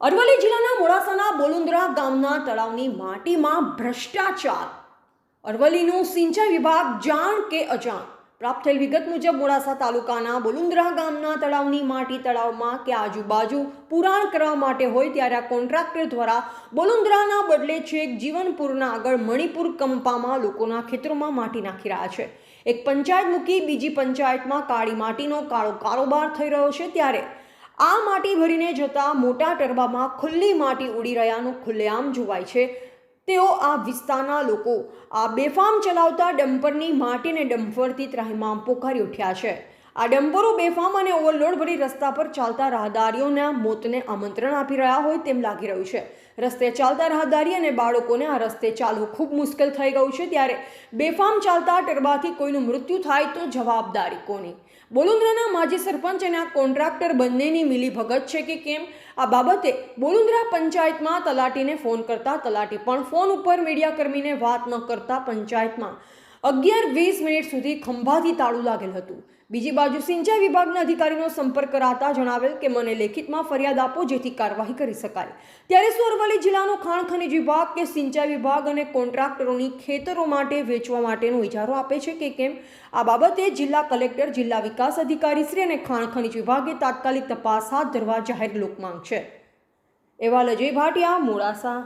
અરવલ્લી જિલ્લાના મોડાસાના બોલુંદ્રા ગામના તળાવની માટીમાં ભ્રષ્ટાચાર. અરવલ્લીનું સિંચાઈ વિભાગ જાણ કે અજાણ? પ્રાપ્ત થયેલ વિગત મુજબ મોડાસા તાલુકાના બોલુંદરા ગામના તળાવની માટી તળાવમાં કે આજુબાજુ પુરાણ કરવા માટે હોય ત્યારે આ કોન્ટ્રાક્ટર દ્વારા બોલુંદ્રાના બદલે છેક જીવનપુરના આગળ મણિપુર કંપામાં લોકોના ખેતરોમાં માટી નાખી રહ્યા છે. એક પંચાયત મૂકી બીજી પંચાયતમાં કાળી માટીનો કાળો કારોબાર થઈ રહ્યો છે ત્યારે આ માટી ભરીને જતા મોટા ટરબામાં ખુલ્લી માટી ઉડી રહ્યાનું ખુલ્લેઆમ જોવાય છે. તેઓ આ વિસ્તારના લોકો આ બેફામ ચલાવતા ડમ્પરની માટીને ડમ્પરથી ત્રાહિમામ પોકારી ઉઠ્યા છે. આ ડમ્પરો બેફામ અને ઓવરલોડ ભરી રસ્તા પર ચાલતા રાહદારીઓના મોતને આમંત્રણ આપી રહ્યા હોય તેમ લાગી રહ્યું છે. રસ્તે ચાલતા રાહદારી અને બાળકોને આ રસ્તે ચાલવું ખૂબ મુશ્કેલ થઈ ગયું છે. ત્યારે બેફામ ચાલતા ટરબાથી કોઈનું મૃત્યુ થાય તો જવાબદારી કોની બોલુંદ્રાના માજી સરપંચ અને આ કોન્ટ્રાક્ટર બંનેની મિલીભગત છે કે કેમ? આ બાબતે બોલુંદ્રા પંચાયતમાં તલાટીને ફોન કરતા તલાટી પણ ફોન ઉપર મીડિયાકર્મીને વાત ન કરતા પંચાયતમાં. અગિયાર વીસ મિનિટ સુધી ખંભાથી તાળું લાગેલ હતું. બીજી બાજુ સિંચાઈ વિભાગના અધિકારીનો સંપર્ક કરાતા જણાવેલ કે મને લેખિતમાં ફરિયાદ આપો જેથી કાર્યવાહી કરી શકાય. ત્યારે સોરવલી જિલ્લાનો ખાણ ખનિજ વિભાગ કે સિંચાઈ વિભાગ અને કોન્ટ્રાક્ટરોની ખેતરો માટે વેચવા માટેનો ઇજારો આપે છે કે કેમ? આ બાબતે જિલ્લા કલેક્ટર, જિલ્લા વિકાસ અધિકારી શ્રી અને ખાણ ખનિજ વિભાગે તાત્કાલિક તપાસ હાથ ધરવા જાહેર લોકમાંગ છે. એવા લજય ભાટિયા, મોડાસા.